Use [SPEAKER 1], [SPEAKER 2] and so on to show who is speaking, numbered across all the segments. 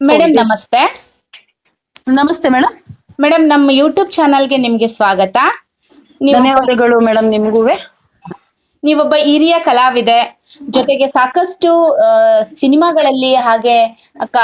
[SPEAKER 1] Madam ನಮಸ್ತೆ.
[SPEAKER 2] ನಮಸ್ತೆ madam
[SPEAKER 1] madam ನಮ್ಮ ಯೂಟ್ಯೂಬ್ ಚಾನಲ್ಗೆ ನಿಮ್ಗೆ ಸ್ವಾಗತ. ನೀವು
[SPEAKER 2] ಧನ್ಯವಾದಗಳು ಮೇಡಮ್ ನಿಮ್ಗೂವೆ
[SPEAKER 1] ನೀವೊಬ್ಬ ಹಿರಿಯ ಕಲಾವಿದೆ. ಜೊತೆಗೆ ಸಾಕಷ್ಟು ಸಿನಿಮಾಗಳಲ್ಲಿ ಹಾಗೆ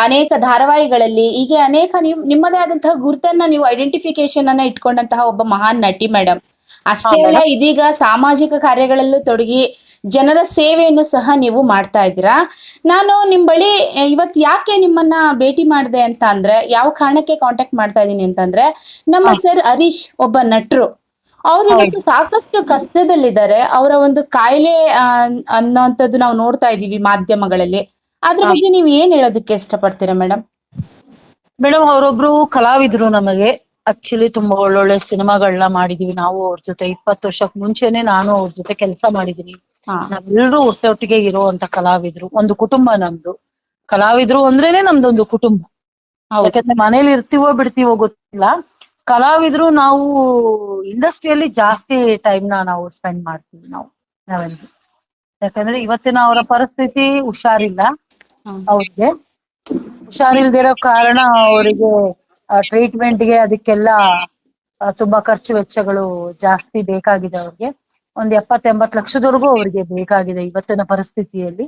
[SPEAKER 1] ಅನೇಕ ಧಾರಾವಾಹಿಗಳಲ್ಲಿ ಹೀಗೆ ಅನೇಕ ನೀವು ನಿಮ್ಮದೇ ಆದಂತಹ ಗುರುತನ್ನ ನೀವು ಐಡೆಂಟಿಫಿಕೇಶನ್ ಅನ್ನ ಇಟ್ಕೊಂಡಂತಹ ಒಬ್ಬ ಮಹಾನ್ ನಟಿ ಮೇಡಮ್ ಅಷ್ಟೇ ಅಲ್ಲ ಇದೀಗ ಸಾಮಾಜಿಕ ಕಾರ್ಯಗಳಲ್ಲೂ ತೊಡಗಿ ಜನರ ಸೇವೆಯನ್ನು ಸಹ ನೀವು ಮಾಡ್ತಾ ಇದ್ದೀರಾ? ನಾನು ನಿಮ್ ಬಳಿ ಇವತ್ ಯಾಕೆ ನಿಮ್ಮನ್ನ ಭೇಟಿ ಮಾಡಿದೆ ಅಂತ ಅಂದ್ರೆ ಯಾವ ಕಾರಣಕ್ಕೆ ಕಾಂಟ್ಯಾಕ್ಟ್ ಮಾಡ್ತಾ ಇದ್ದೀನಿ ಅಂತಂದ್ರೆ ನಮ್ಮ ಸರ್ ಹರೀಶ್ ಒಬ್ಬ ನಟರು. ಅವ್ರು ಇವತ್ತು ಸಾಕಷ್ಟು ಕಷ್ಟದಲ್ಲಿದ್ದಾರೆ. ಅವರ ಒಂದು ಕಾಯಿಲೆ ಅನ್ನೋಂಥದ್ದು ನಾವು ನೋಡ್ತಾ ಇದೀವಿ ಮಾಧ್ಯಮಗಳಲ್ಲಿ. ಅದ್ರ ಬಗ್ಗೆ ನೀವು ಏನ್ ಹೇಳೋದಕ್ಕೆ ಇಷ್ಟಪಡ್ತೀರಾ ಮೇಡಮ್
[SPEAKER 2] ಮೇಡಮ್ ಅವರೊಬ್ರು ಕಲಾವಿದ್ರು ನಮಗೆ. ಆಕ್ಚುಲಿ ತುಂಬಾ ಒಳ್ಳೊಳ್ಳೆ ಸಿನಿಮಾಗಳನ್ನ ಮಾಡಿದೀವಿ ನಾವು ಅವ್ರ ಜೊತೆ. ಇಪ್ಪತ್ತು ವರ್ಷಕ್ ಮುಂಚೆನೆ ನಾನು ಅವ್ರ ಜೊತೆ ಕೆಲಸ ಮಾಡಿದೀನಿ. ನಾವೆಲ್ಲರೂ ಒಟ್ಟೊಟ್ಟಿಗೆ ಇರುವಂತ ಕಲಾವಿದ್ರು ಒಂದು ಕುಟುಂಬ ನಮ್ದು. ಕಲಾವಿದ್ರು ಅಂದ್ರೇನೆ ನಮ್ದೊಂದು ಕುಟುಂಬ. ಯಾಕಂದ್ರೆ ಮನೇಲಿ ಇರ್ತೀವೋ ಬಿಡ್ತೀವೋ ಗೊತ್ತಿಲ್ಲ. ಕಲಾವಿದ್ರು ನಾವು ಇಂಡಸ್ಟ್ರಿಯಲ್ಲಿ ಜಾಸ್ತಿ ಟೈಮ್ನ ನಾವು ಸ್ಪೆಂಡ್ ಮಾಡ್ತೀವಿ ನಾವು ನಾವೆಲ್ಲರೂ ಯಾಕಂದ್ರೆ ಇವತ್ತಿನ ಅವರ ಪರಿಸ್ಥಿತಿ ಹುಷಾರಿಲ್ಲ. ಅವ್ರಿಗೆ ಹುಷಾರಿಲ್ದಿರೋ ಕಾರಣ ಅವರಿಗೆ ಟ್ರೀಟ್ಮೆಂಟ್ಗೆ ಅದಕ್ಕೆಲ್ಲ ತುಂಬಾ ಖರ್ಚು ವೆಚ್ಚಗಳು ಜಾಸ್ತಿ ಬೇಕಾಗಿದೆ ಅವ್ರಿಗೆ. ಒಂದ್ ಎಪ್ಪತ್ ಎಂಬತ್ ಲಕ್ಷದವರೆಗೂ ಅವ್ರಿಗೆ ಬೇಕಾಗಿದೆ ಇವತ್ತಿನ ಪರಿಸ್ಥಿತಿಯಲ್ಲಿ.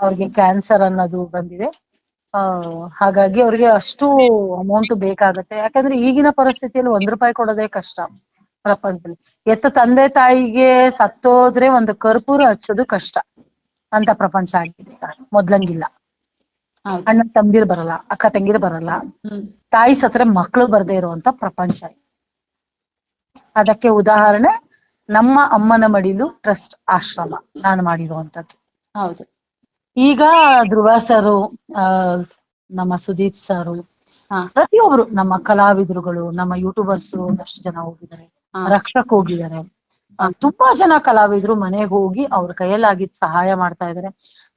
[SPEAKER 2] ಅವ್ರಿಗೆ ಕ್ಯಾನ್ಸರ್ ಅನ್ನೋದು ಬಂದಿದೆ. ಆ ಹಾಗಾಗಿ ಅವ್ರಿಗೆ ಅಷ್ಟು ಅಮೌಂಟ್ ಬೇಕಾಗತ್ತೆ. ಯಾಕಂದ್ರೆ ಈಗಿನ ಪರಿಸ್ಥಿತಿಯಲ್ಲಿ ಒಂದ್ ರೂಪಾಯಿ ಕೊಡೋದೇ ಕಷ್ಟ ಪ್ರಪಂಚದಲ್ಲಿ. ಎತ್ತ ತಂದೆ ತಾಯಿಗೆ ಸತ್ತೋದ್ರೆ ಒಂದು ಕರ್ಪೂರ ಹಚ್ಚೋದು ಕಷ್ಟ ಅಂತ ಪ್ರಪಂಚ ಆಗಿದೆ. ಮೊದ್ಲಂಗಿಲ್ಲ. ಅಣ್ಣ ತಂಬಿರ್ ಬರಲ್ಲ ಅಕ್ಕ ತಂಗಿರ್ ಬರಲ್ಲ. ತಾಯಿ ಸತ್ರೆ ಮಕ್ಕಳು ಬರ್ದೇ ಇರುವಂತ ಪ್ರಪಂಚ. ಅದಕ್ಕೆ ಉದಾಹರಣೆ ನಮ್ಮ ಅಮ್ಮನ ಮಡಿಲು ಟ್ರಸ್ಟ್ ಆಶ್ರಮ ನಾನು ಮಾಡಿರುವಂತದ್ದು
[SPEAKER 1] ಹೌದು.
[SPEAKER 2] ಈಗ ಧ್ರುವ ಸರು ನಮ್ಮ ಸುದೀಪ್ ಸರು ಪ್ರತಿಯೊಬ್ರು ನಮ್ಮ ಕಲಾವಿದರುಗಳು ನಮ್ಮ ಯೂಟ್ಯೂಬರ್ಸ್ ಒಂದಷ್ಟು ಜನ ಹೋಗಿದ್ದಾರೆ. ರಕ್ಷಕ್ ಹೋಗಿದ್ದಾರೆ. ತುಂಬಾ ಜನ ಕಲಾವಿದರು ಮನೆಗೆ ಹೋಗಿ ಅವ್ರ ಕೈಯಲ್ಲಾಗಿದ್ ಸಹಾಯ ಮಾಡ್ತಾ ಇದಾರೆ.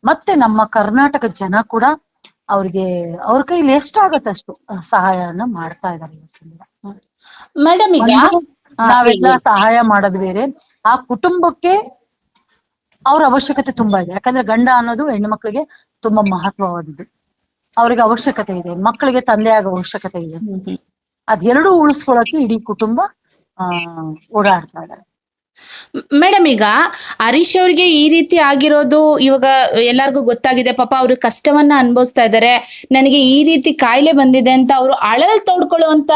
[SPEAKER 2] ಮತ್ತೆ ನಮ್ಮ ಕರ್ನಾಟಕ ಜನ ಕೂಡ ಅವ್ರಿಗೆ ಅವ್ರ ಕೈಲಿ ಎಷ್ಟಾಗತ್ತಷ್ಟು ಸಹಾಯನ ಮಾಡ್ತಾ ಇದಾರೆ ಇವತ್ತಿನ
[SPEAKER 1] ಮೇಡಮ್ ಈಗ
[SPEAKER 2] ನಾವೆಲ್ಲ ಸಹಾಯ ಮಾಡೋದು ಬೇರೆ. ಆ ಕುಟುಂಬಕ್ಕೆ ಅವ್ರ ಅವಶ್ಯಕತೆ ತುಂಬಾ ಇದೆ. ಯಾಕಂದ್ರೆ ಗಂಡ ಅನ್ನೋದು ಹೆಣ್ಣು ಮಕ್ಕಳಿಗೆ ತುಂಬಾ ಮಹತ್ವವಾದದ್ದು. ಅವ್ರಿಗೆ ಅವಶ್ಯಕತೆ ಇದೆ. ಮಕ್ಕಳಿಗೆ ತಂದೆ ಆಗೋ ಅವಶ್ಯಕತೆ ಇದೆ. ಅದೆರಡು ಉಳಿಸ್ಕೊಳಕ್ಕೆ ಇಡೀ ಕುಟುಂಬ ಆ ಓಡಾಡ್ತಾ ಇದ್ದಾರೆ
[SPEAKER 1] ಮೇಡಮ್ ಈಗ ಹರೀಶ್ ಅವ್ರಿಗೆ ಈ ರೀತಿ ಆಗಿರೋದು ಇವಾಗ ಎಲ್ಲರಿಗೂ ಗೊತ್ತಾಗಿದೆ. ಪಾಪ ಅವರು ಕಷ್ಟವನ್ನ ಅನುಭವಿಸ್ತಾ ಇದ್ದಾರೆ ನನಗೆ ಈ ರೀತಿ ಕಾಯಿಲೆ ಬಂದಿದೆ ಅಂತ ಅವರು ಅಳಲ್ ತೋಡ್ಕೊಳ್ಳುವಂತ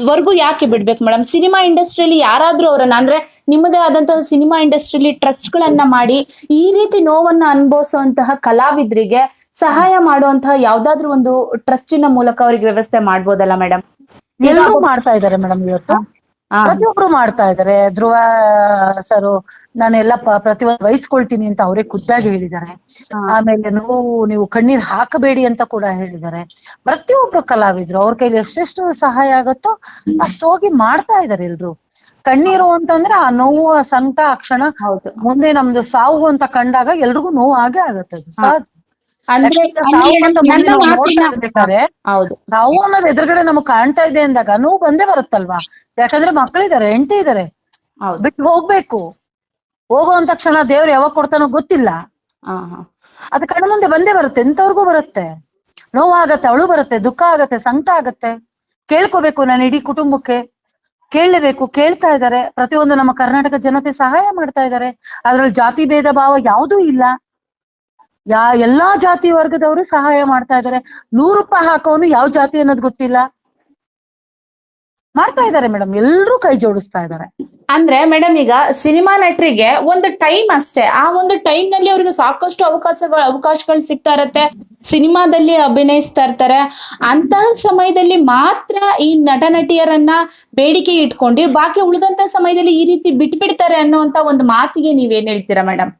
[SPEAKER 1] ವರ್ಗು ಯಾಕೆ ಬಿಡ್ಬೇಕು ಮೇಡಮ್ ಸಿನಿಮಾ ಇಂಡಸ್ಟ್ರಿಯಲ್ಲಿ ಯಾರಾದ್ರೂ ಅವರನ್ನ, ಅಂದ್ರೆ ನಿಮ್ಮದೇ ಆದಂತಹ ಸಿನಿಮಾ ಇಂಡಸ್ಟ್ರಿಯಲ್ಲಿ ಟ್ರಸ್ಟ್ ಗಳನ್ನ ಮಾಡಿ ಈ ರೀತಿ ನೋವನ್ನ ಅನುಭವಿಸುವಂತಹ ಕಲಾವಿದರಿಗೆ ಸಹಾಯ ಮಾಡುವಂತಹ ಯಾವ್ದಾದ್ರು ಒಂದು ಟ್ರಸ್ಟಿನ ಮೂಲಕ ಅವ್ರಿಗೆ ವ್ಯವಸ್ಥೆ ಮಾಡ್ಬೋದಲ್ಲ ಮೇಡಮ್
[SPEAKER 2] ಎಲ್ಲರೂ ಮಾಡ್ತಾ ಇದ್ದಾರೆ ಮೇಡಮ್ ಇವತ್ತು. ಪ್ರತಿಯೊಬ್ರು ಮಾಡ್ತಾ ಇದಾರೆ ಧ್ರುವ ಸರು ನಾನೆಲ್ಲ ಪ್ರತಿ ಪ್ರತಿಯೊಂದು ವಹಿಸ್ಕೊಳ್ತೀನಿ ಅಂತ ಅವರೇ ಖುದ್ದಾಗಿ ಹೇಳಿದ್ದಾರೆ. ಆಮೇಲೆ ನೋವು ನೀವು ಕಣ್ಣೀರ್ ಹಾಕಬೇಡಿ ಅಂತ ಕೂಡ ಹೇಳಿದ್ದಾರೆ. ಪ್ರತಿಯೊಬ್ರು ಕಲಾವಿದ್ರು ಅವ್ರ ಕೈಲಿ ಎಷ್ಟೆಷ್ಟು ಸಹಾಯ ಆಗುತ್ತೋ ಅಷ್ಟೋಗಿ ಮಾಡ್ತಾ ಇದಾರೆ ಎಲ್ರು. ಕಣ್ಣೀರು ಅಂತಂದ್ರೆ ಆ ನೋವು ಆ ಸಂಕಟ ಆ ಕ್ಷಣ ಮುಂದೆ ನಮ್ದು ಸಾವು ಅಂತ ಕಂಡಾಗ ಎಲ್ರಿಗೂ ನೋವು ಆಗೇ ಆಗತ್ತೆ. ಅದು ಸಹಜ
[SPEAKER 1] ಅಂದ್ರೆ ನನ್ನ ಮಾತಿನ ಹೌದು.
[SPEAKER 2] ನಾವು ಅನ್ನೋದು ಎದುರುಗಡೆ ನಮಗ್ ಕಾಣ್ತಾ ಇದೆ ಅಂದಾಗ ನೋವು ಬಂದೇ ಬರುತ್ತಲ್ವಾ? ಯಾಕಂದ್ರೆ ಮಕ್ಕಳಿದ್ದಾರೆ ಹೆಂಡತಿ ಇದಾರೆ ಬಿಟ್ಟು ಹೋಗ್ಬೇಕು. ಹೋಗುವಂತ ಕ್ಷಣ ದೇವ್ರು ಯಾವಾಗ ಕೊಡ್ತಾನೋ ಗೊತ್ತಿಲ್ಲ. ಅದ್ ಕಣ್ಣ ಮುಂದೆ ಬಂದೇ ಬರುತ್ತೆ ಎಂತವ್ರಿಗೂ ಬರುತ್ತೆ. ನೋವಾಗತ್ತೆ ಅಳು ಬರುತ್ತೆ ದುಃಖ ಆಗತ್ತೆ ಸಂಕಟ ಆಗತ್ತೆ. ಕೇಳ್ಕೋಬೇಕು ನಾನು ಇಡೀ ಕುಟುಂಬಕ್ಕೆ. ಕೇಳಲೇಬೇಕು ಕೇಳ್ತಾ ಇದ್ದಾರೆ. ಪ್ರತಿಯೊಂದು ನಮ್ಮ ಕರ್ನಾಟಕ ಜನತೆ ಸಹಾಯ ಮಾಡ್ತಾ ಇದ್ದಾರೆ. ಅದ್ರಲ್ಲಿ ಜಾತಿ ಭೇದ ಭಾವ ಯಾವುದೂ ಇಲ್ಲ. ಯಾ, ಎಲ್ಲಾ ಜಾತಿ ವರ್ಗದವರು ಸಹಾಯ ಮಾಡ್ತಾ ಇದ್ದಾರೆ ನೂರು ರೂಪಾಯಿ ಹಾಕೋನು ಯಾವ ಜಾತಿ ಅನ್ನೋದು ಗೊತ್ತಿಲ್ಲ. ಮಾಡ್ತಾ ಇದ್ದಾರೆ ಮೇಡಮ್ ಎಲ್ಲರೂ ಕೈ ಜೋಡಿಸ್ತಾ ಇದ್ದಾರೆ
[SPEAKER 1] ಅಂದ್ರೆ ಮೇಡಮ್ ಈಗ ಸಿನಿಮಾ ನಟರಿಗೆ ಒಂದು ಟೈಮ್ ಅಷ್ಟೇ, ಆ ಒಂದು ಟೈಮ್ನಲ್ಲಿ ಅವ್ರಿಗೆ ಸಾಕಷ್ಟು ಅವಕಾಶಗಳು ಅವಕಾಶಗಳು ಸಿಗ್ತಾ ಇರತ್ತೆ. ಸಿನಿಮಾದಲ್ಲಿ ಅಭಿನಯಿಸ್ತಾ ಇರ್ತಾರೆ. ಅಂತ ಸಮಯದಲ್ಲಿ ಮಾತ್ರ ಈ ನಟ ನಟಿಯರನ್ನ ಬೇಡಿಕೆ ಇಟ್ಕೊಂಡು, ಬಾಕಿ ಉಳಿದಂತ ಸಮಯದಲ್ಲಿ ಈ ರೀತಿ ಬಿಟ್ಬಿಡ್ತಾರೆ ಅನ್ನುವಂತ ಒಂದು ಮಾತಿಗೆ ನೀವೇನ್ ಹೇಳ್ತೀರಾ ಮೇಡಮ್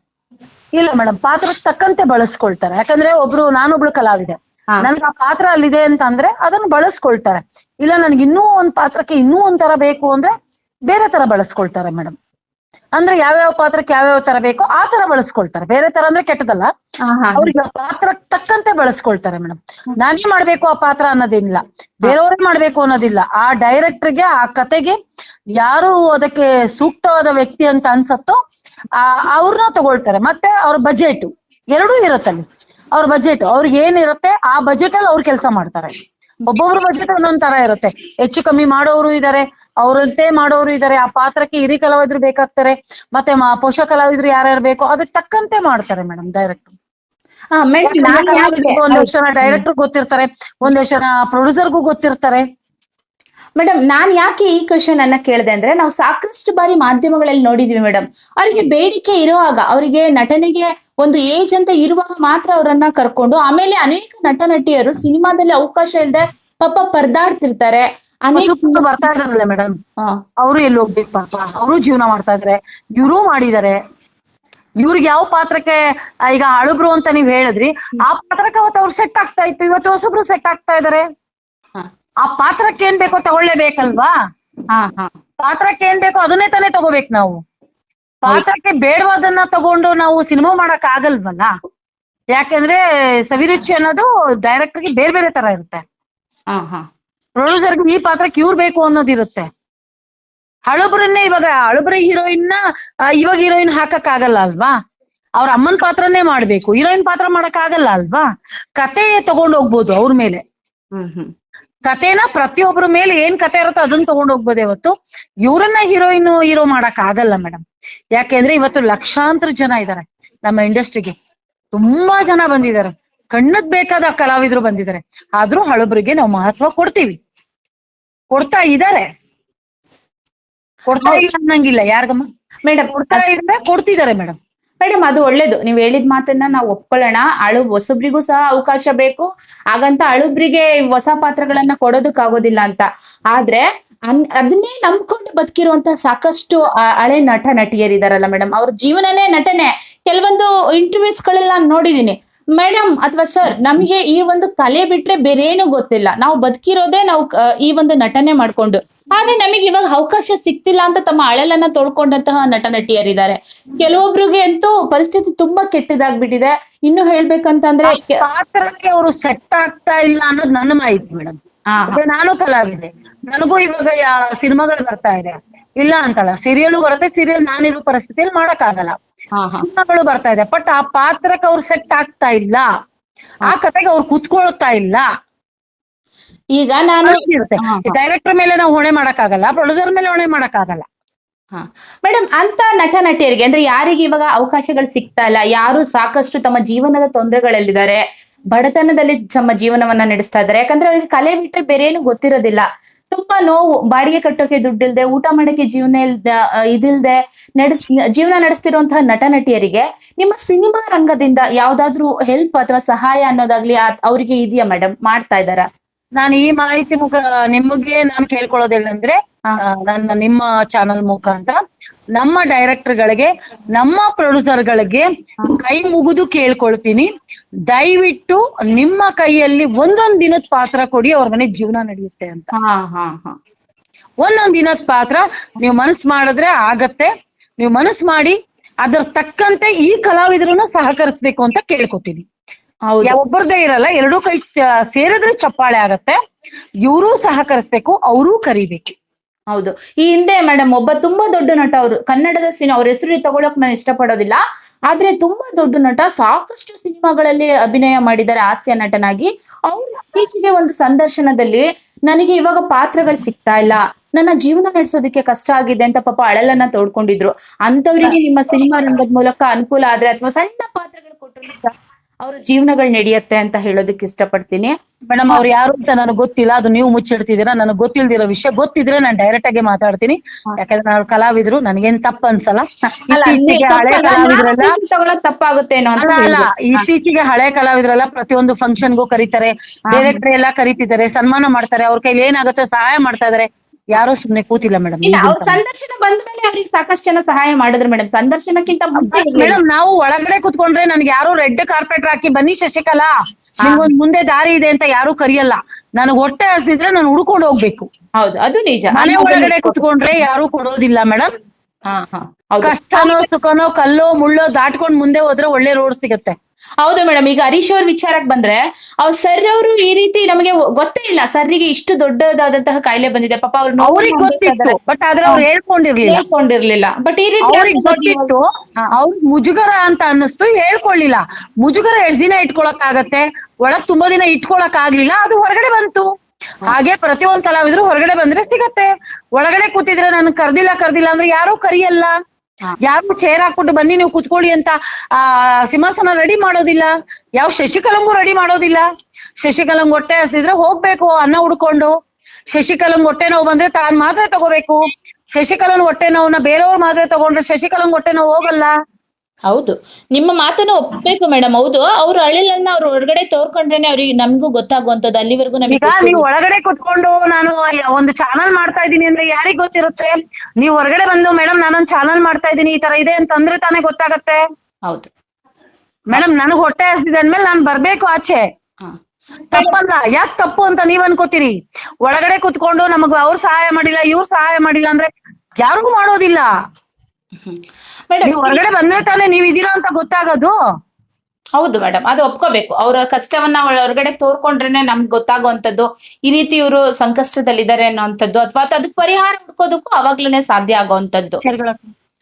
[SPEAKER 2] ಇಲ್ಲ ಮೇಡಮ್ ಪಾತ್ರಕ್ಕೆ ತಕ್ಕಂತೆ ಬಳಸ್ಕೊಳ್ತಾರೆ. ಯಾಕಂದ್ರೆ ಒಬ್ರು ನಾನೊಬ್ಳು ಕಲಾವಿದೆ. ನನ್ಗೆ ಆ ಪಾತ್ರ ಅಲ್ಲಿದೆ ಅಂತ ಅಂದ್ರೆ ಅದನ್ನ ಬಳಸ್ಕೊಳ್ತಾರೆ. ಇಲ್ಲ ನನ್ಗೆ ಇನ್ನೂ ಒಂದ್ ಪಾತ್ರಕ್ಕೆ ಇನ್ನೂ ಒಂದ್ ತರ ಬೇಕು ಅಂದ್ರೆ ಬೇರೆ ತರ ಬಳಸ್ಕೊಳ್ತಾರೆ ಮೇಡಮ್. ಅಂದ್ರೆ ಯಾವ್ಯಾವ ಪಾತ್ರಕ್ಕೆ ಯಾವ್ಯಾವ ತರ ಬೇಕೋ ಆ ತರ ಬಳಸ್ಕೊಳ್ತಾರೆ. ಬೇರೆ ತರ ಅಂದ್ರೆ ಕೆಟ್ಟದಲ್ಲ ಅವ್ರಿಗೆ ಆ ಪಾತ್ರ ತಕ್ಕಂತೆ ಬಳಸ್ಕೊಳ್ತಾರೆ ಮೇಡಮ್. ನಾನೇ ಮಾಡ್ಬೇಕು ಆ ಪಾತ್ರ ಅನ್ನೋದಿಲ್ಲ ಬೇರೆಯವ್ರೇ ಮಾಡ್ಬೇಕು ಅನ್ನೋದಿಲ್ಲ. ಆ ಡೈರೆಕ್ಟರ್ಗೆ ಆ ಕತೆಗೆ ಯಾರು ಅದಕ್ಕೆ ಸೂಕ್ತವಾದ ವ್ಯಕ್ತಿ ಅಂತ ಅನ್ಸತ್ತೋ ಅವ್ರನ್ನ ತಗೊಳ್ತಾರೆ. ಮತ್ತೆ ಅವ್ರ ಬಜೆಟ್ ಎರಡೂ ಇರತ್ತಲ್ಲಿ ಅವ್ರ ಬಜೆಟ್ ಅವ್ರಿಗೆ ಏನಿರುತ್ತೆ ಆ ಬಜೆಟ್ ಅಲ್ಲಿ ಅವ್ರು ಕೆಲಸ ಮಾಡ್ತಾರೆ. ಒಬ್ಬೊಬ್ರು ಬಜೆಟ್ ಒಂದೊಂದ್ ತರ ಇರುತ್ತೆ. ಹೆಚ್ಚು ಕಮ್ಮಿ ಮಾಡೋರು ಇದಾರೆ ಅವ್ರಂತೆ ಮಾಡೋರು ಇದಾರೆ ಆ ಪಾತ್ರಕ್ಕೆ ಹಿರಿ ಕಲಾವಿದ್ರು ಬೇಕಾಗ್ತಾರೆ ಮತ್ತೆ ಮ- ಪೋಷಕ ಕಲಾವಿದ್ರು ಯಾರ್ಯಾರು ಬೇಕೋ ಅದಕ್ಕೆ ತಕ್ಕಂತೆ ಮಾಡ್ತಾರೆ ಮೇಡಮ್ ಡೈರೆಕ್ಟ್ ಒಂದಷ್ಟು ಜನ ಡೈರೆಕ್ಟರ್ ಗೊತ್ತಿರ್ತಾರೆ ಒಂದಷ್ಟು ಜನ ಪ್ರೊಡ್ಯೂಸರ್ಗೂ ಗೊತ್ತಿರ್ತಾರೆ.
[SPEAKER 1] ಮೇಡಮ್ ನಾನ್ ಯಾಕೆ ಈ ಕ್ವಶನ್ ಅನ್ನ ಕೇಳಿದೆ ಅಂದ್ರೆ ನಾವು ಸಾಕಷ್ಟು ಬಾರಿ ಮಾಧ್ಯಮಗಳಲ್ಲಿ ನೋಡಿದ್ವಿ ಮೇಡಮ್ ಅವರಿಗೆ ಬೇಡಿಕೆ ಇರುವಾಗ ಅವರಿಗೆ ನಟನೆಗೆ ಒಂದು ಏಜ್ ಅಂತ ಇರುವಾಗ ಮಾತ್ರ ಅವರನ್ನ ಕರ್ಕೊಂಡು ಆಮೇಲೆ ಅನೇಕ ನಟ ನಟಿಯರು ಸಿನಿಮಾದಲ್ಲಿ ಅವಕಾಶ ಇಲ್ಲದೆ ಪಾಪ ಪರ್ದಾಡ್ತಿರ್ತಾರೆ.
[SPEAKER 2] ಬರ್ತಾ ಇದಾರಲ್ಲ ಮೇಡಮ್ ಅವರು ಎಲ್ಲಿ ಹೋಗ್ಬೇಕು ಪಾಪ? ಅವರು ಜೀವನ ಮಾಡ್ತಾ ಇದಾರೆ. ಇವರು ಮಾಡಿದಾರೆ. ಇವ್ರಿಗೆ ಯಾವ ಪಾತ್ರಕ್ಕೆ ಈಗ ಅಳುಬ್ರು ಅಂತ ನೀವ್ ಹೇಳಿದ್ರಿ ಆ ಪಾತ್ರಕ್ಕೆ ಅವತ್ತು ಅವ್ರು ಸೆಟ್ ಆಗ್ತಾ ಇತ್ತು. ಇವತ್ತು ಹೊಸಬ್ರು ಸೆಟ್ ಆಗ್ತಾ ಇದಾರೆ. ಆ ಪಾತ್ರಕ್ಕೆ ಏನ್ ಬೇಕೋ ತಗೊಳ್ಳೇಬೇಕಲ್ವಾ?
[SPEAKER 1] ಹಾ, ಹಾ.
[SPEAKER 2] ಪಾತ್ರಕ್ಕೆ ಏನ್ ಬೇಕೋ ಅದನ್ನೇ ತಾನೇ ತಗೋಬೇಕು ನಾವು. ಪಾತ್ರಕ್ಕೆ ಬೇಡವಾದನ್ನ ತಗೊಂಡು ನಾವು ಸಿನಿಮಾ ಮಾಡಕ್ ಆಗಲ್ವಲ್ಲ? ಯಾಕಂದ್ರೆ ಸವಿರುಚಿ ಅನ್ನೋದು ಡೈರೆಕ್ಟ್ ಆಗಿ ಬೇರೆ ಬೇರೆ ತರ ಇರುತ್ತೆ.
[SPEAKER 1] ಹಾ, ಹಾ.
[SPEAKER 2] ಪ್ರೊಡ್ಯೂಸರ್ಗೆ ಈ ಪಾತ್ರಕ್ಕೆ ಇವ್ರು ಬೇಕು ಅನ್ನೋದಿರುತ್ತೆ ಹಳಬ್ರನ್ನೇ ಇವಾಗ ಹಳಬ್ರ ಹೀರೋಯಿನ್ನ ಇವಾಗ ಹೀರೋಯಿನ್ ಹಾಕಕ್ ಆಗಲ್ಲ ಅಲ್ವಾ? ಅವ್ರ ಅಮ್ಮನ್ ಪಾತ್ರನೇ ಮಾಡ್ಬೇಕು. ಹೀರೋಯಿನ್ ಪಾತ್ರ ಮಾಡಕ್ ಆಗಲ್ಲ ಅಲ್ವಾ? ಕತೆ ತಗೊಂಡ್ ಹೋಗ್ಬೋದು ಅವ್ರ ಮೇಲೆ. ಕತೆನ ಪ್ರತಿಯೊಬ್ಬರ ಮೇಲೆ ಏನ್ ಕತೆ ಇರುತ್ತೋ ಅದನ್ನ ತಗೊಂಡ್ ಹೋಗ್ಬೋದೇ ಇವತ್ತು. ಇವ್ರನ್ನ ಹೀರೋಯಿನ್ ಹೀರೋ ಮಾಡಕ್ ಆಗಲ್ಲ ಮೇಡಮ್ ಯಾಕೆಂದ್ರೆ ಇವತ್ತು ಲಕ್ಷಾಂತರ ಜನ ಇದ್ದಾರೆ ನಮ್ಮ ಇಂಡಸ್ಟ್ರಿಗೆ ತುಂಬಾ ಜನ ಬಂದಿದ್ದಾರೆ. ಕಣ್ಣಗ್ ಬೇಕಾದ ಕಲಾವಿದ್ರು ಬಂದಿದ್ದಾರೆ. ಆದ್ರೂ ಹಳಬ್ರಿಗೆ ನಾವು ಮಹತ್ವ ಕೊಡ್ತೀವಿ. ಕೊಡ್ತಾ ಇದಾರೆ ಕೊಡ್ತಾ ಇಲ್ಲ ಅನ್ನಂಗಿಲ್ಲ ಯಾರಿಗಮ್ಮ?
[SPEAKER 1] ಮೇಡಮ್
[SPEAKER 2] ಕೊಡ್ತಾ ಇದ್ರೆ ಕೊಡ್ತಿದ್ದಾರೆ ಮೇಡಮ್
[SPEAKER 1] ಮೇಡಮ್ ಅದು ಒಳ್ಳೇದು. ನೀವ್ ಹೇಳಿದ ಮಾತನ್ನ ನಾವು ಒಪ್ಕೊಳ್ಳೋಣ. ಅಳು ಹೊಸಬ್ರಿಗೂ ಸಹ ಅವಕಾಶ ಬೇಕು. ಹಾಗಂತ ಅಳುಬ್ರಿಗೆ ಹೊಸ ಪಾತ್ರಗಳನ್ನ ಕೊಡೋದಕ್ಕಾಗೋದಿಲ್ಲ ಅಂತ. ಆದ್ರೆ ಅನ್- ಅದನ್ನೇ ನಂಬ್ಕೊಂಡು ಬದುಕಿರುವಂತ ಸಾಕಷ್ಟು ಹಳೆ ನಟ ನಟಿಯರಿದಾರಲ್ಲ ಮೇಡಮ್ ಅವ್ರ ಜೀವನನೇ ನಟನೆ. ಕೆಲವೊಂದು ಇಂಟರ್ವ್ಯೂಸ್ ಗಳೆಲ್ಲ ನೋಡಿದೀನಿ. ಮೇಡಮ್ ಅಥವಾ ಸರ್, ನಮ್ಗೆ ಈ ಒಂದು ಕಲೆ ಬಿಟ್ರೆ ಬೇರೆ ಏನು ಗೊತ್ತಿಲ್ಲ. ನಾವು ಬದುಕಿರೋದೇ ನಾವು ಈ ಒಂದು ನಟನೆ ಮಾಡ್ಕೊಂಡು. ಆದ್ರೆ ನಮಗೆ ಇವಾಗ ಅವಕಾಶ ಸಿಗ್ತಿಲ್ಲ ಅಂತ ತಮ್ಮ ಅಳಲನ್ನ ತೊಳ್ಕೊಂಡಂತಹ ನಟ ನಟಿಯರಿದ್ದಾರೆ ಕೆಲವೊಬ್ರಿಗೆ ಅಂತೂ ಪರಿಸ್ಥಿತಿ ತುಂಬಾ ಕೆಟ್ಟದಾಗ್ಬಿಟ್ಟಿದೆ. ಇನ್ನು ಹೇಳ್ಬೇಕಂತಂದ್ರೆ
[SPEAKER 2] ಪಾತ್ರಕ್ಕೆ ಅವರು ಸೆಟ್ ಆಗ್ತಾ ಇಲ್ಲ ಅನ್ನೋದು ನನ್ನ ಮಾಹಿತಿ ಮೇಡಮ್. ನಾನು ಕಲಾವಿದೆ. ನನಗೂ ಇವಾಗ ಸಿನಿಮಾಗಳು ಬರ್ತಾ ಇದೆ. ಇಲ್ಲ ಅಂತಲ್ಲ ಸೀರಿಯಲ್ ಬರುತ್ತೆ ಸೀರಿಯಲ್ ನಾನಿರೋ ಪರಿಸ್ಥಿತಿಯಲ್ಲಿ ಮಾಡಕ್ ಆಗಲ್ಲ. ಸಿನಿಮಾಗಳು ಬರ್ತಾ ಇದೆ. ಬಟ್ ಆ ಪಾತ್ರಕ್ಕೆ ಅವ್ರು ಸೆಟ್ ಆಗ್ತಾ ಇಲ್ಲ. ಆ ಕಥೆಗೆ ಅವ್ರು ಕುತ್ಕೊಳ್ತಾ ಇಲ್ಲ.
[SPEAKER 1] ಈಗ ನಾನು ಹಾ, ಹಾ.
[SPEAKER 2] ಡೈರೆಕ್ಟರ್ ಮೇಲೆ ನಾವು ಹೊಣೆ ಮಾಡಕ್ಕಾಗಲ್ಲ ಪ್ರೊಡ್ಯೂಸರ್ ಮೇಲೆ ಹೊಣೆ ಮಾಡಕ್ಕಾಗಲ್ಲ. ಆಗಲ್ಲ
[SPEAKER 1] ಮೇಡಮ್ ಅಂತ ನಟ ನಟಿಯರಿಗೆ ಅಂದ್ರೆ ಯಾರಿಗೆ ಇವಾಗ ಅವಕಾಶಗಳು ಸಿಗ್ತಾ ಇಲ್ಲ? ಯಾರು ಸಾಕಷ್ಟು ತಮ್ಮ ಜೀವನದ ತೊಂದರೆಗಳಲ್ಲಿದ್ದಾರೆ ಬಡತನದಲ್ಲಿ ತಮ್ಮ ಜೀವನವನ್ನ ನಡೆಸ್ತಾ ಇದ್ದಾರೆ. ಯಾಕಂದ್ರೆ ಅವ್ರಿಗೆ ಕಲೆ ಬಿಟ್ಟರೆ ಬೇರೆ ಏನು ಗೊತ್ತಿರೋದಿಲ್ಲ. ತುಂಬಾ ನೋವು ಬಾಡಿಗೆ ಕಟ್ಟೋಕೆ ದುಡ್ಡಿಲ್ದೆ ಊಟ ಮಾಡಕ್ಕೆ ಜೀವನ ಇದಿಲ್ದೆ ನಡೆಸ್ ಜೀವನ ನಡೆಸ್ತಿರುವಂತಹ ನಟ ನಟಿಯರಿಗೆ ನಿಮ್ಮ ಸಿನಿಮಾ ರಂಗದಿಂದ ಯಾವ್ದಾದ್ರು ಹೆಲ್ಪ್ ಅಥವಾ ಸಹಾಯ ಅನ್ನೋದಾಗ್ಲಿ ಅವರಿಗೆ ಅವ್ರಿಗೆ ಇದೆಯಾ ಮೇಡಮ್ ಮಾಡ್ತಾ ಇದಾರಾ
[SPEAKER 2] ನಾನು ಈ ಮಾಹಿತಿ ಮುಖ ನಿಮಗೆ ನಾನು ಕೇಳ್ಕೊಳ್ಳೋದೇನಂದ್ರೆ ನನ್ನ ನಿಮ್ಮ ಚಾನಲ್ ಮುಖಾಂತರ ನಮ್ಮ ಡೈರೆಕ್ಟರ್ ಗಳಿಗೆ ನಮ್ಮ ಪ್ರೊಡ್ಯೂಸರ್ ಗಳಿಗೆ ಕೈ ಮುಗಿದು ಕೇಳ್ಕೊಳ್ತೀನಿ. ದಯವಿಟ್ಟು ನಿಮ್ಮ ಕೈಯಲ್ಲಿ ಒಂದೊಂದ್ ದಿನದ ಪಾತ್ರ ಕೊಡಿ ಅವ್ರ ಮನೆ ಜೀವನ ನಡೆಯುತ್ತೆ ಅಂತ.
[SPEAKER 1] ಹಾ ಹಾ ಹಾ.
[SPEAKER 2] ಒಂದೊಂದ್ ದಿನದ ಪಾತ್ರ ನೀವು ಮನಸ್ ಮಾಡಿದ್ರೆ ಆಗತ್ತೆ. ನೀವು ಮನಸ್ ಮಾಡಿ ಅದ್ರ ತಕ್ಕಂತೆ ಈ ಕಲಾವಿದರನ್ನು ಸಹಕರಿಸ್ಬೇಕು ಅಂತ ಕೇಳ್ಕೊತೀನಿ. ಒಬ್ಬರದೇ ಇರಲ್ಲ ಎರಡೂ ಕೈ ಸೇರಿದ್ರೆ ಚಪ್ಪಾಳೆ ಆಗತ್ತೆ. ಇವರು ಸಹಕರಿಸ್ಬೇಕು ಅವರೂ ಕರಿಬೇಕು.
[SPEAKER 1] ಹೌದು. ಈ ಹಿಂದೆ ಮೇಡಮ್ ಒಬ್ಬ ತುಂಬಾ ದೊಡ್ಡ ನಟ ಅವರು ಕನ್ನಡದ ಸಿನಿಮಾ ಅವ್ರ ಹೆಸರು ತಗೊಳಕ್ ನಾನು ಇಷ್ಟಪಡೋದಿಲ್ಲ. ಆದ್ರೆ ತುಂಬಾ ದೊಡ್ಡ ನಟ ಸಾಕಷ್ಟು ಸಿನಿಮಾಗಳಲ್ಲಿ ಅಭಿನಯ ಮಾಡಿದ್ದಾರೆ ಹಾಸ್ಯ ನಟನಾಗಿ. ಅವ್ರು ಇತ್ತೀಚೆಗೆ ಒಂದು ಸಂದರ್ಶನದಲ್ಲಿ ನನಗೆ ಇವಾಗ ಪಾತ್ರಗಳು ಸಿಗ್ತಾ ಇಲ್ಲ. ನನ್ನ ಜೀವನ ನಡೆಸೋದಕ್ಕೆ ಕಷ್ಟ ಆಗಿದೆ ಅಂತ ಪಾಪ ಅಳಲನ್ನ ತೋಡ್ಕೊಂಡಿದ್ರು. ಅಂತವರಿಗೆ ನಿಮ್ಮ ಸಿನಿಮಾ ರಂಗದ ಮೂಲಕ ಅನುಕೂಲ ಆದ್ರೆ ಅಥವಾ ಸಣ್ಣ ಪಾತ್ರಗಳು ಕೊಟ್ಟರು ಅವ್ರ ಜೀವನಗಳು ನಡೆಯತ್ತೆ ಅಂತ ಹೇಳೋದಕ್ಕೆ ಇಷ್ಟಪಡ್ತೀನಿ.
[SPEAKER 2] ಮೇಡಮ್ ಅವ್ರು ಯಾರು ಅಂತ ನನಗೆ ಗೊತ್ತಿಲ್ಲ ಅದು ನೀವು ಮುಚ್ಚಿಡ್ತಿದ್ದೀರಾ ನನಗೆ ಗೊತ್ತಿಲ್ದಿರೋ ವಿಷಯ ಗೊತ್ತಿದ್ರೆ ನಾನು ಡೈರೆಕ್ಟ್ ಆಗಿ ಮಾತಾಡ್ತೀನಿ. ಯಾಕಂದ್ರೆ ನಾನು ಕಲಾವಿದ್ರು ನನಗೇನ್ ತಪ್ಪ ಅನ್ಸಲ್ಲ
[SPEAKER 1] ಅಲ್ಲ,
[SPEAKER 2] ಇತ್ತೀಚೆಗೆ ಹಳೆ ಕಲಾವಿದ್ರಲ್ಲ ಪ್ರತಿಯೊಂದು ಫಂಕ್ಷನ್ಗೂ ಕರೀತಾರೆ. ಬೇರೆ ಕಡೆ ಎಲ್ಲ ಕರೀತಿದ್ದಾರೆ ಸನ್ಮಾನ ಮಾಡ್ತಾರೆ ಅವ್ರ ಕೈಲಿ ಏನಾಗುತ್ತೆ ಸಹಾಯ ಮಾಡ್ತಾ ಇದಾರೆ. ಯಾರು ಸುಮ್ನೆ ಕೂತಿಲ್ಲ ಮೇಡಮ್
[SPEAKER 1] ಇಲ್ಲ ಅವ್ರ ಸಂದರ್ಶನ ಬಂದ ಮೇಲೆ ಅವ್ರಿಗೆ ಸಾಕಷ್ಟು ಜನ ಸಹಾಯ ಮಾಡಿದ್ರು ಮೇಡಮ್. ಸಂದರ್ಶನಕ್ಕಿಂತ ಮುಂಚೆ.
[SPEAKER 2] ಮೇಡಮ್ ನಾವು ಒಳಗಡೆ ಕುತ್ಕೊಂಡ್ರೆ ನನ್ಗೆ ಯಾರು ರೆಡ್ ಕಾರ್ಪೆಟ್ ಹಾಕಿ ಬನ್ನಿ ಶಶಿಕಲಾ ನಿಮ್ಗೊಂದ್ ಮುಂದೆ ದಾರಿ ಇದೆ ಅಂತ ಯಾರು ಕರಿಯಲ್ಲ. ನನಗ್ ಹೊಟ್ಟೆ ಹಸಿದ್ರೆ ನಾನು ಹುಡ್ಕೊಂಡು ಹೋಗ್ಬೇಕು.
[SPEAKER 1] ಹೌದು ಅದು ನಿಜ.
[SPEAKER 2] ಮನೆ ಒಳಗಡೆ ಕುತ್ಕೊಂಡ್ರೆ ಯಾರು ಕೊಡೋದಿಲ್ಲ ಮೇಡಮ್. ಕಷ್ಟನೋ ಸುಖನೋ ಕಲ್ಲೋ ಮುಳ್ಳೋ ದಾಟ್ಕೊಂಡ್ ಮುಂದೆ ಹೋದ್ರೆ ಒಳ್ಳೆ ರೋಡ್ ಸಿಗತ್ತೆ.
[SPEAKER 1] ಹೌದು ಮೇಡಮ್. ಈಗ ಹರೀಶ್ ಅವ್ರ ವಿಚಾರಕ್ಕೆ ಬಂದ್ರೆ ಅವ್ ಸರ್ ಅವರು ಈ ರೀತಿ ನಮಗೆ ಗೊತ್ತೇ ಇಲ್ಲ. ಸರ್ರಿಗೆ ಇಷ್ಟು ದೊಡ್ಡದಾದಂತಹ ಕಾಯಿಲೆ ಬಂದಿದೆ. ಪಾಪ ಅವ್ರು
[SPEAKER 2] ಬಟ್ ಆದ್ರೆ ಅವ್ರು ಹೇಳ್ಕೊಂಡಿರ್ಲಿಲ್ಲ.
[SPEAKER 1] ಹೇಳ್ಕೊಂಡಿರ್ಲಿಲ್ಲ. ಬಟ್ ಈ ರೀತಿ
[SPEAKER 2] ಅವ್ರ ಮುಜುಗರ ಅಂತ ಅನ್ನಿಸ್ತು ಹೇಳ್ಕೊಳ್ಳಿಲ್ಲ. ಮುಜುಗರ ಎಷ್ಟ್ ದಿನ ಇಟ್ಕೊಳಕ್ ಆಗತ್ತೆ ಒಳಗ್ ತುಂಬಾ ದಿನ ಇಟ್ಕೊಳಕ್ ಆಗ್ಲಿಲ್ಲ ಅದು ಹೊರಗಡೆ ಬಂತು. ಹಾಗೆ ಪ್ರತಿಯೊಂದ್ ಕಲಾವಿದ್ರು ಹೊರಗಡೆ ಬಂದ್ರೆ ಸಿಗತ್ತೆ. ಒಳಗಡೆ ಕೂತಿದ್ರೆ ನನ್ ಕರ್ದಿಲ್ಲ ಕರ್ದಿಲ್ಲ ಅಂದ್ರೆ ಯಾರು ಕರಿಯಲ್ಲ. ಯಾರು ಚೇರ್ ಹಾಕ್ಬಿಟ್ಟು ಬನ್ನಿ ನೀವು ಕುತ್ಕೊಳ್ಳಿ ಅಂತ ಆ ಸಿಂಹಾಸನ ರೆಡಿ ಮಾಡೋದಿಲ್ಲ. ಯಾವ ಶಶಿಕಲಂಗು ರೆಡಿ ಮಾಡೋದಿಲ್ಲ. ಶಶಿಕಲಂಗ್ ಹೊಟ್ಟೆ ಹಸಿದ್ರೆ ಹೋಗ್ಬೇಕು ಅನ್ನ ಹುಡ್ಕೊಂಡು ಶಶಿಕಲಂಗ್ ಹೊಟ್ಟೆ ನೋವು ಬಂದ್ರೆ ತಾನ್ ಮಾತ್ರೆ ತಗೋಬೇಕು. ಶಶಿಕಲನ್ ಹೊಟ್ಟೆ ನೋವನ್ನ ಬೇರೆಯವ್ರ ಮಾತ್ರೆ ತಗೊಂಡ್ರೆ ಶಶಿಕಲಂಗ್ ಹೊಟ್ಟೆ ನೋವು ಹೋಗಲ್ಲ.
[SPEAKER 1] ಹೌದು. ನಿಮ್ಮ ಮಾತನ್ನ ಒಪ್ಬೇಕು ಮೇಡಮ್ ಹೌದು. ಅವ್ರು ಅಳಿಲನ್ನ ಅವ್ರು ಹೊರಗಡೆ ತೋರ್ಕೊಂಡ್ರೇನೆ ಅವ್ರಿಗೆ ನಮ್ಗೂ ಗೊತ್ತಾಗುವಂತದ್ದು ಅಲ್ಲಿವರೆಗೂ ನಮಗೆ
[SPEAKER 2] ನೀವ್ ಒಳಗಡೆ ಕುತ್ಕೊಂಡು ನಾನು ಒಂದು ಚಾನಲ್ ಮಾಡ್ತಾ ಇದ್ದೀನಿ ಅಂದ್ರೆ ಯಾರಿಗ್ ಗೊತ್ತಿರುತ್ತೆ? ನೀವು ಹೊರಗಡೆ ಬಂದು ಮೇಡಮ್ ನಾನೊಂದ್ ಚಾನಲ್ ಮಾಡ್ತಾ ಇದ್ದೀನಿ ಈ ತರ ಇದೆ ಅಂತಂದ್ರೆ ತಾನೇ ಗೊತ್ತಾಗತ್ತೆ.
[SPEAKER 1] ಹೌದು.
[SPEAKER 2] ಮೇಡಮ್ ನನಗ್ ಹೊಟ್ಟೆ ಹಸಿದೆ ಅಂದ್ಮೇಲೆ ನಾನ್ ಬರ್ಬೇಕು ಆಚೆ.
[SPEAKER 1] ಹಾ.
[SPEAKER 2] ತಪ್ಪಲ್ಲ. ಯಾಕ್ ತಪ್ಪು ಅಂತ ನೀವ್ ಅನ್ಕೋತೀರಿ? ಒಳಗಡೆ ಕುತ್ಕೊಂಡು ನಮಗ್ ಅವ್ರು ಸಹಾಯ ಮಾಡಿಲ್ಲ ಇವ್ರು ಸಹಾಯ ಮಾಡಿಲ್ಲ ಅಂದ್ರೆ ಯಾರಿಗೂ ಮಾಡೋದಿಲ್ಲ.
[SPEAKER 1] ಮೇಡಮ್
[SPEAKER 2] ಹೊರಗಡೆ ಬಂದ್ರೆ ತಾನೇ ನೀವ್ ಇದೀರಾ ಅಂತ ಗೊತ್ತಾಗೋದು?
[SPEAKER 1] ಹೌದು ಮೇಡಮ್ ಅದು ಒಪ್ಕೋಬೇಕು. ಅವರ ಕಷ್ಟವನ್ನ ಹೊರಗಡೆ ತೋರ್ಕೊಂಡ್ರೇನೆ ನಮ್ಗೆ ಗೊತ್ತಾಗುವಂತದ್ದು ಈ ರೀತಿ ಇವರು ಸಂಕಷ್ಟದಲ್ಲಿದ್ದಾರೆ ಅನ್ನೋಂಥದ್ದು ಅಥವಾ ಅದಕ್ಕೆ ಪರಿಹಾರ ಹುಡ್ಕೋದಕ್ಕೂ ಅವಾಗ್ಲೇನೆ ಸಾಧ್ಯ ಆಗುವಂತದ್ದು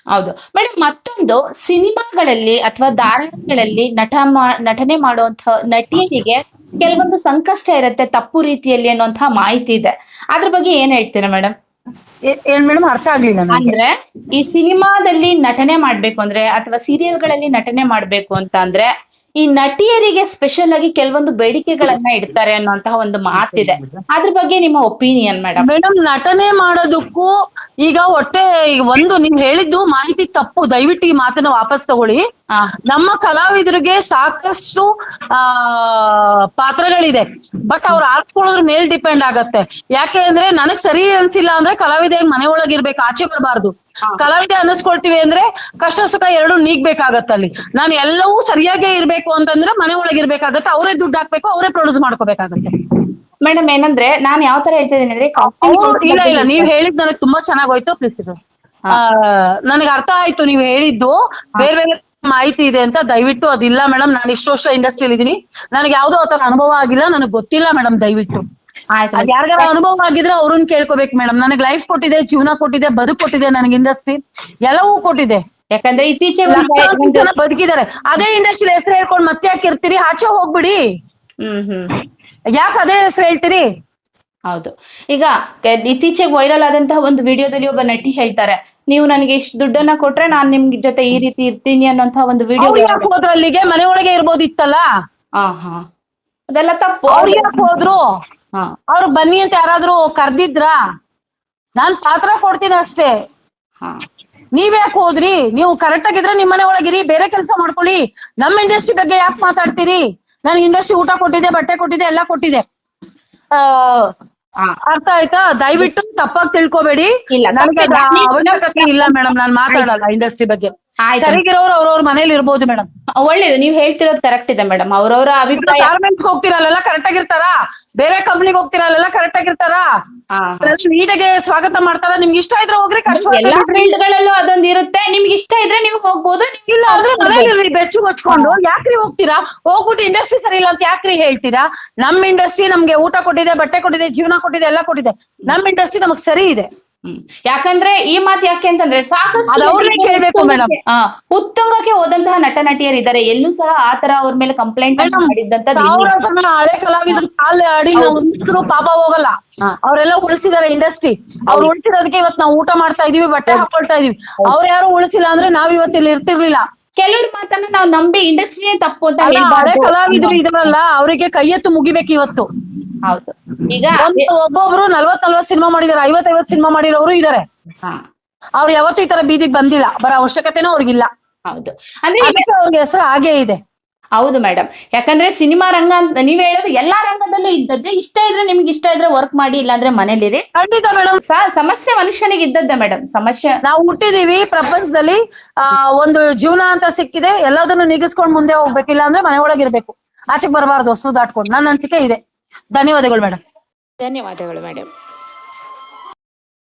[SPEAKER 1] ಹೌದು. ಮೇಡಮ್ ಮತ್ತೊಂದು ಸಿನಿಮಾಗಳಲ್ಲಿ ಅಥವಾ ಧಾರಾವಾಹಿಗಳಲ್ಲಿ ನಟ ಮಾ- ನಟನೆ ಮಾಡುವಂತ ನಟಿಯರಿಗೆ ಕೆಲವೊಂದು ಸಂಕಷ್ಟ ಇರುತ್ತೆ ತಪ್ಪು ರೀತಿಯಲ್ಲಿ ಅನ್ನುವಂತಹ ಮಾಹಿತಿ ಇದೆ. ಅದ್ರ ಬಗ್ಗೆ ಏನ್ ಹೇಳ್ತೀರಾ ಮೇಡಮ್
[SPEAKER 2] ಏನ್ ಮೇಡಮ್ ಅರ್ಥ ಆಗ್ಲಿಲ್ಲ
[SPEAKER 1] ಅಂದ್ರೆ ಈ ಸಿನಿಮಾದಲ್ಲಿ ನಟನೆ ಮಾಡ್ಬೇಕು ಅಂದ್ರೆ ಅಥವಾ ಸೀರಿಯಲ್ಗಳಲ್ಲಿ ನಟನೆ ಮಾಡ್ಬೇಕು ಅಂತ ಅಂದ್ರೆ ಈ ನಟಿಯರಿಗೆ ಸ್ಪೆಷಲ್ ಆಗಿ ಕೆಲವೊಂದು ಬೇಡಿಕೆಗಳನ್ನ ಇಡ್ತಾರೆ ಅನ್ನುವಂತಹ ಒಂದು ಮಾತಿದೆ. ಅದ್ರ ಬಗ್ಗೆ ನಿಮ್ಮ ಒಪಿನಿಯನ್ ಮೇಡಮ್?
[SPEAKER 2] ಮೇಡಮ್ ನಟನೆ ಮಾಡೋದಕ್ಕೂ ಈಗ ಒಟ್ಟೆ ಈಗ ಒಂದು ನೀವ್ ಹೇಳಿದ್ದು ಮಾಹಿತಿ ತಪ್ಪು. ದಯವಿಟ್ಟು ಈ ಮಾತನ್ನ ವಾಪಸ್ ತಗೊಳ್ಳಿ. ನಮ್ಮ ಕಲಾವಿದರಿಗೆ ಸಾಕಷ್ಟು ಆ ಪಾತ್ರಗಳಿದೆ. ಬಟ್ ಅವ್ರು ಆರ್ಸ್ಕೊಳ್ಳೋದ್ರ ಮೇಲ್ ಡಿಪೆಂಡ್ ಆಗತ್ತೆ. ಯಾಕೆ ಅಂದ್ರೆ ನನಗ್ ಸರಿ ಅನ್ಸಿಲ್ಲ ಅಂದ್ರೆ ಕಲಾವಿದ ಮನೆ ಒಳಗಿರ್ಬೇಕು ಆಚೆ ಬರಬಾರ್ದು. ಕಲಾವಿದ ಅನ್ನಿಸ್ಕೊಳ್ತೀವಿ ಅಂದ್ರೆ ಕಷ್ಟ ಸುಖ ಎರಡು ನೀಗ್ಬೇಕಾಗತ್ತಲ್ಲಿ ನಾನು ಎಲ್ಲವೂ ಸರಿಯಾಗೇ ಇರ್ಬೇಕು ಅಂತಂದ್ರೆ ಮನೆ ಒಳಗಿರ್ಬೇಕಾಗತ್ತೆ ಅವರೇ ದುಡ್ಡು ಹಾಕ್ಬೇಕು ಅವರೇ ಪ್ರೊಡ್ಯೂಸ್ ಮಾಡ್ಕೋಬೇಕಾಗತ್ತೆ.
[SPEAKER 1] ಮೇಡಮ್ ಏನಂದ್ರೆ ನಾನ್ ಯಾವ ತರ ಹೇಳ್ತಾ ಅಂದ್ರೆ
[SPEAKER 2] ಇಲ್ಲ ನೀವ್ ಹೇಳಿದ್ ನನಗೆ ತುಂಬಾ ಚೆನ್ನಾಗ್ ಹೋಯ್ತು ಪ್ಲೀಸ್ ಇದು. ಆ, ನನಗೆ ಅರ್ಥ ಆಯ್ತು ನೀವ್ ಹೇಳಿದ್ದು. ಬೇರೆ ಬೇರೆ ಮಾಹಿತಿ ಇದೆ ಅಂತ ದಯವಿಟ್ಟು ಅದಿಲ್ಲ ಮೇಡಮ್ ನಾನು ಇಷ್ಟು ವರ್ಷ ಇಂಡಸ್ಟ್ರಿಯಲ್ಲಿ ಇದೀನಿ. ನನಗೆ ಯಾವ್ದೋ ಆತರ ಅನುಭವ ಆಗಿಲ್ಲ. ನನಗೆ ಗೊತ್ತಿಲ್ಲ ಮೇಡಮ್ ದಯವಿಟ್ಟು.
[SPEAKER 1] ಆಯ್ತು
[SPEAKER 2] ಅದ್ ಯಾರಿಗಾರ ಅನುಭವ ಆಗಿದ್ರೆ ಅವ್ರನ್ನ ಕೇಳ್ಕೊಬೇಕು ಮೇಡಮ್ ನನಗೆ ಲೈಫ್ ಕೊಟ್ಟಿದೆ ಜೀವನ ಕೊಟ್ಟಿದೆ ಬದುಕು ಕೊಟ್ಟಿದೆ ನನಗೆ ಇಂಡಸ್ಟ್ರಿ ಎಲ್ಲವೂ ಕೊಟ್ಟಿದೆ.
[SPEAKER 1] ಯಾಕಂದ್ರೆ ಇತ್ತೀಚೆಗೆ ಒಂದು-
[SPEAKER 2] ಲಕ್ಷಾಂತರ ಜನ ಬದುಕಿದ್ದಾರೆ. ಅದೇ ಇಂಡಸ್ಟ್ರಿ ಹೆಸರು ಹೇಳ್ಕೊಂಡು ಮತ್ತೆ ಯಾಕೆ ಇರ್ತೀರಿ? ಆಚೆ ಹೋಗ್ಬಿಡಿ.
[SPEAKER 1] ಹ್ಮ್ ಹ್ಮ್.
[SPEAKER 2] ಯಾಕೆ ಅದೇ ಹೆಸರು ಹೇಳ್ತೀರಿ?
[SPEAKER 1] ಹೌದು. ಈಗ ಇತ್ತೀಚೆಗೆ ವೈರಲ್ ಆದಂತಹ ಒಂದು ವಿಡಿಯೋದಲ್ಲಿ ಒಬ್ಬ ನಟಿ ಹೇಳ್ತಾರೆ. ನೀವು ನನಗೆ ಇಷ್ಟು ದುಡ್ಡನ್ನ ಕೊಟ್ರೆ ನಾನ್ ನಿಮ್ ಜೊತೆ ಈ ರೀತಿ ಇರ್ತೀನಿ ಅನ್ನೋಂತ ಒಂದು ವಿಡಿಯೋ
[SPEAKER 2] ಅವ್ರು ಯಾಕೆ ಹೋದ್ರು ಅಲ್ಲಿಗೆ ಮನೆ ಒಳಗೆ ಇರ್ಬೋದಿತ್ತಲ್ಲ?
[SPEAKER 1] ಹಾ ಹಾ ಅದೆಲ್ಲ ತಪ್ಪು.
[SPEAKER 2] ಅವ್ರು ಯಾಕೆ ಹೋದ್ರು?
[SPEAKER 1] ಹಾ.
[SPEAKER 2] ಅವ್ರು ಬನ್ನಿ ಅಂತ ಯಾರಾದ್ರೂ ಕರ್ದಿದ್ರ? ನಾನ್ ಪಾತ್ರ ಕೊಡ್ತೀನಿ ಅಷ್ಟೇ.
[SPEAKER 1] ಹಾ.
[SPEAKER 2] ನೀವ್ ಯಾಕೆ ಹೋದ್ರಿ? ನೀವು ಕರೆಕ್ಟ್ ಆಗಿದ್ರೆ ನಿಮ್ ಮನೆ ಒಳಗಿರಿ ಬೇರೆ ಕೆಲಸ ಮಾಡ್ಕೊಳ್ಳಿ. ನಮ್ ಇಂಡಸ್ಟ್ರಿ ಬಗ್ಗೆ ಯಾಕೆ ಮಾತಾಡ್ತೀರಿ? ನನ್ ಇಂಡಸ್ಟ್ರಿ ಊಟ ಕೊಟ್ಟಿದೆ ಬಟ್ಟೆ ಕೊಟ್ಟಿದೆ ಎಲ್ಲ ಕೊಟ್ಟಿದೆ. ಆ ಅರ್ಥ ಆಯ್ತಾ? ದಯವಿಟ್ಟು ತಪ್ಪಾಗಿ ತಿಳ್ಕೊಬೇಡಿ.
[SPEAKER 1] ಇಲ್ಲ.
[SPEAKER 2] ಅವಶ್ಯಕತೆ ಇಲ್ಲ ಮೇಡಮ್ ನಾನ್ ಮಾತಾಡಲ್ಲ ಇಂಡಸ್ಟ್ರಿ ಬಗ್ಗೆ.
[SPEAKER 1] ಆಯ್ತು.
[SPEAKER 2] ಸರಿಗಿರೋರು ಅವ್ರವ್ರ ಮನೇಲಿ ಇರ್ಬೋದು ಮೇಡಮ್.
[SPEAKER 1] ಒಳ್ಳೇದು. ನೀವು ಹೇಳ್ತಿರೋದು ಕರೆಕ್ಟ್ ಇದೆ ಮೇಡಮ್. ಅವ್ರವ್ರ ಅಭಿಪ್ರಾಯ
[SPEAKER 2] ಗಾರ್ಮೆಂಟ್ಸ್ ಹೋಗ್ತಿರಲ್ಲ ಕರೆಕ್ಟ್ ಆಗಿರ್ತಾರಾ? ಬೇರೆ ಕಂಪ್ನಿಗೆ ಹೋಗ್ತಿರಲ್ಲ ಕರೆಕ್ಟ್ ಆಗಿರ್ತಾರಾ?
[SPEAKER 1] ಹಾ.
[SPEAKER 2] ನೀಟಾಗೆ ಸ್ವಾಗತ ಮಾಡ್ತಾರ? ನಿಮ್ಗೆ ಇಷ್ಟ ಇದ್ರೆ ಹೋಗ್ರಿ ಕಷ್ಟ
[SPEAKER 1] ಎಲ್ಲಾ ಫೀಲ್ಡ್ ಗಳಲ್ಲೂ ಅದೊಂದು ಇರುತ್ತೆ. ನಿಮ್ಗೆ ಇಷ್ಟ ಇದ್ರೆ ನೀವು ಹೋಗ್ಬೋದು
[SPEAKER 2] ಇಲ್ಲ ಅಂದ್ರೆ ಮನೇಲಿ ಬೆಚ್ಚು ಹಚ್ಕೊಂಡು ಯಾಕ್ರಿ ಹೋಗ್ತೀರಾ? ಹೋಗ್ಬಿಟ್ಟು ಇಂಡಸ್ಟ್ರಿ ಸರಿ ಇಲ್ಲ ಅಂತ ಯಾಕ್ರಿ ಹೇಳ್ತೀರಾ? ನಮ್ ಇಂಡಸ್ಟ್ರಿ ನಮ್ಗೆ ಊಟ ಕೊಟ್ಟಿದೆ ಬಟ್ಟೆ ಕೊಟ್ಟಿದೆ ಜೀವನ ಕೊಟ್ಟಿದೆ ಎಲ್ಲ ಕೊಟ್ಟಿದೆ. ನಮ್ ಇಂಡಸ್ಟ್ರಿ ನಮಗ್ ಸರಿ ಇದೆ.
[SPEAKER 1] ಯಾಕಂದ್ರೆ ಈ ಮಾತು ಯಾಕೆ ಅಂತಂದ್ರೆ ಸಾಕಷ್ಟು ಉತ್ತುಂಗಕ್ಕೆ- ಹೋದಂತಹ ನಟ ನಟಿಯರಿದ್ದಾರೆ ಎಲ್ಲೂ ಸಹ ಆತರ ಅವ್ರ ಮೇಲೆ ಕಂಪ್ಲೇಂಟ್
[SPEAKER 2] ಮಾಡಿದ್ದಂತ ಹಳೆ ಕಲಾವಿದ್ರು ಕಾಲ ಉಳಿಸಿದ್ರು ಪಾಪ ಹೋಗಲ್ಲ. ಅವರೆಲ್ಲ ಉಳಿಸಿದಾರೆ ಇಂಡಸ್ಟ್ರಿ ಅವ್ರು ಉಳಿಸಿರೋದಕ್ಕೆ ಇವತ್ತು ನಾವು ಊಟ ಮಾಡ್ತಾ ಇದೀವಿ ಬಟ್ಟೆ ಹಾಕೊಳ್ತಾ ಇದೀವಿ. ಅವ್ರು ಯಾರು ಉಳಿಸಿಲ್ಲ ಅಂದ್ರೆ ನಾವ್ ಇವತ್ತು ಇಲ್ಲಿ ಇರ್ತಿರ್ಲಿಲ್ಲ.
[SPEAKER 1] ಕೆಲವ್ರ ಮಾತನ್ನ ನಾವು ನಂಬಿ ಇಂಡಸ್ಟ್ರಿಯೇ ತಪ್ಪು ಅಂತ
[SPEAKER 2] ಹಳೆ. ಕಲಾವಿದ್ರು ಇದಾರಲ್ಲ ಅವರಿಗೆ ಕೈ ಎತ್ತು ಮುಗಿಬೇಕು ಇವತ್ತು.
[SPEAKER 1] ಹೌದು. ಈಗ
[SPEAKER 2] ಒಂದು ಒಬ್ಬೊಬ್ರು ನಲ್ವತ್ ನಲ್ವತ್ ಸಿನಿಮಾ ಮಾಡಿದಾರೆ ಐವತ್ ಐವತ್ ಸಿನಿಮಾ ಮಾಡಿರೋರು ಇದಾರೆ.
[SPEAKER 1] ಹಾ,
[SPEAKER 2] ಅವ್ರು ಯಾವತ್ತೂ ಈ ತರ ಬೀದಿಗೆ ಬಂದಿಲ್ಲ ಬರೋ ಅವಶ್ಯಕತೆನೂ ಅವ್ರಿಗಿಲ್ಲ.
[SPEAKER 1] ಹೌದು. ಅಂದ್ರೆ ಈಗ-
[SPEAKER 2] ಅದಕ್ಕೆ ಅವ್ರಿಗೆ ಹೆಸರು ಹಾಗೇ ಇದೆ.
[SPEAKER 1] ಹೌದು ಮೇಡಮ್ ಯಾಕಂದ್ರೆ ಸಿನಿಮಾ ರಂಗ ಅಂತ ನೀವ್ ಹೇಳೋದು ಎಲ್ಲಾ ರಂಗದಲ್ಲೂ ಇದ್ದದ್ದೇ ಇಷ್ಟ ಇದ್ರೆ ನಿಮ್ಗೆ ಇಷ್ಟ ಇದ್ರೆ ವರ್ಕ್ ಮಾಡಿ ಇಲ್ಲಾಂದ್ರೆ ಮನೇಲಿರಿ
[SPEAKER 2] ಖಂಡಿತ ಮೇಡಮ್
[SPEAKER 1] ಸ- ಸಮಸ್ಯೆ ಮನುಷ್ಯನಿಗೆ ಇದ್ದದ್ದೆ ಮೇಡಮ್ ಸಮಸ್ಯೆ.
[SPEAKER 2] ನಾವು ಹುಟ್ಟಿದೀವಿ ಪ್ರಪಂಚದಲ್ಲಿ ಆ ಒಂದು ಜೀವನ ಅಂತ ಸಿಕ್ಕಿದೆ ಎಲ್ಲದನ್ನು ನಿಗಿಸ್ಕೊಂಡ್ ಮುಂದೆ ಹೋಗ್ಬೇಕಿಲ್ಲ ಅಂದ್ರೆ ಮನೆ ಒಳಗಿರ್ಬೇಕು. ಆಚೆಗೆ ಬರಬಾರ್ದು ಹೊಸದು ದಾಟ್ಕೊಂಡು. ನನ್ನ ಅನ್ಸಿಕೆ ಇದೆ. ಧನ್ಯವಾದಗಳು ಮೇಡಮ್.
[SPEAKER 1] ಧನ್ಯವಾದಗಳು ಮೇಡಮ್.